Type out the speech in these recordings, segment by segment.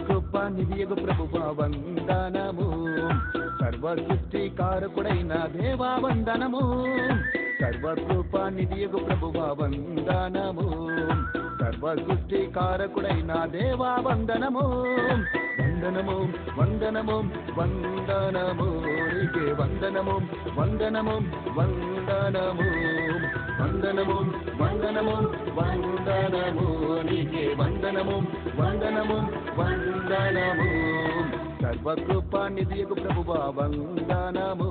గొప్ప నిధియగు ప్రభువ వందనము. సర్వ సృష్టి కారకుడైన దేవా వందనము. సర్వకృప నిధియగు ప్రభువ వందనము. సర్వ సృష్టి కారకుడైన దేవా వందనము. వందనము వందనము వందనము. నీకే వందనము వందనము వందనము. వందనము వందనము వందనము. నీకే వందనము వందనము వందనము. సర్వకృప నిధియకు ప్రభువా వందనము.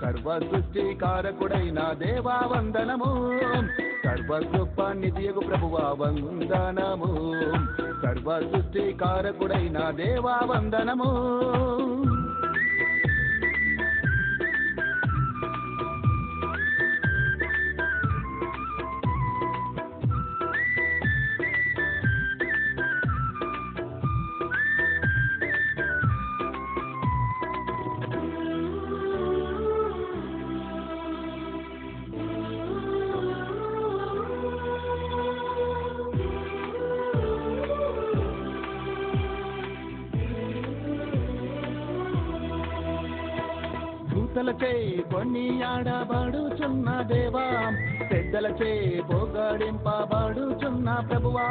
సర్వ సృష్టికారకుడైన దేవా వందనము. సర్వకృప నిధియకు ప్రభువా వందనము. సర్వ సృష్టి కారకుడైన దేవా వందనము. దూతలచే కొన్ని ఆడబడుచున్న దేవా పెద్దలచే పొగడింపబడుచున్న ప్రభువా.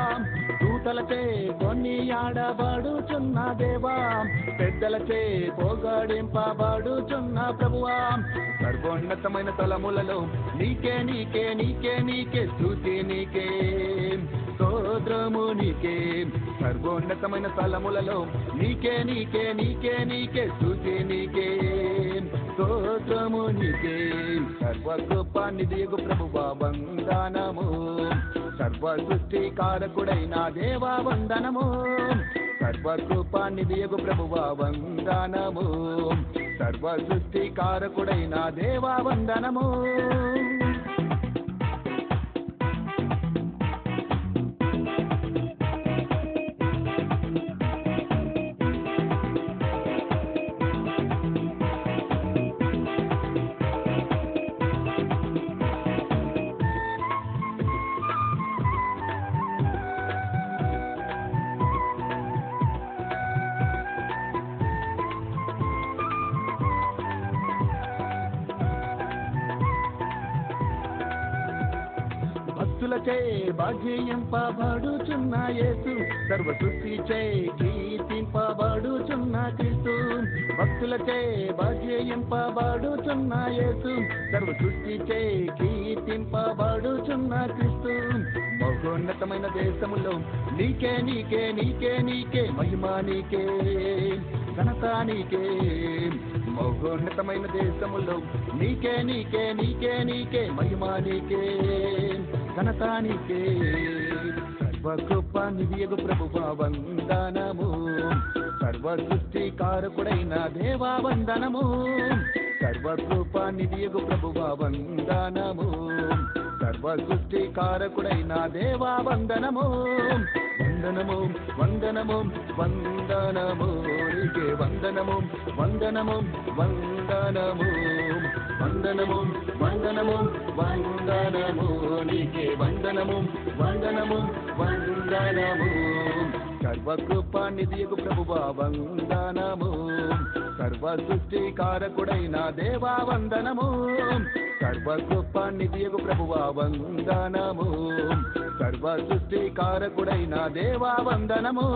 దూతలచే కొన్ని ఆడబడుచున్న దేవా. పెద్దలచే పొగడింపబడుచున్న ప్రభువా. సర్వోన్నతమైన తలములలో నీకే నీకే నీకే నీకే స్థుతి నీకే. స్తోత్రము నీకే. సర్వోన్నతమైన తలములలో నీకే నీకే నీకే నీకే స్థుతి నీకే. స్తోత్రము నీకే. సర్వ గొప్ప నిధియగు ప్రభువా వందనము. సర్వ సృష్టి కారకుడైన దేవా వందనము. సర్వ కృప నిధియగు ప్రభువా వందనము. సర్వ సృష్టి కారకుడైన దేవా వందనము. భక్తులచే భాగ్యంపబడుచున్న యేసు. సర్వ సృష్టిచే కీర్తింపబడుచున్న క్రీస్తు. భక్తులచే భాగ్యంపబడుచున్న యేసు. సర్వ సృష్టిచే కీర్తింపబడుచున్న క్రీస్తు. మహోన్నతమైన దేశములో నీకే నీకే నీకే నీకే మహిమా నీకే. ఘనత నీకే మహోన్నతమైన దేశములో నీకే నీకే నీకే నీకే మహిమా నీకే. ఘనత నీకే సర్వ కృప నిధియగు ప్రభువ వందనము. సర్వ సృష్టి కారకుడైన దేవా వందనము. సర్వ కృప నిధియగు ప్రభువ వందనము. సర్వ సృష్టి కారకుడైన దేవా వందనము. వందనము వందనము వందనము. నీకే వందనము వందనము వందనము. వందనము వందనము వందనము. నీకే వందనము వందనము వందనము. సర్వకృప ప్రభువా వందనము. సర్వ సృష్టి కారకుడైన దేవా వందనము. సర్వకృప ప్రభువా వందనము. సర్వ సృష్టి కారకుడైన దేవా వందనము.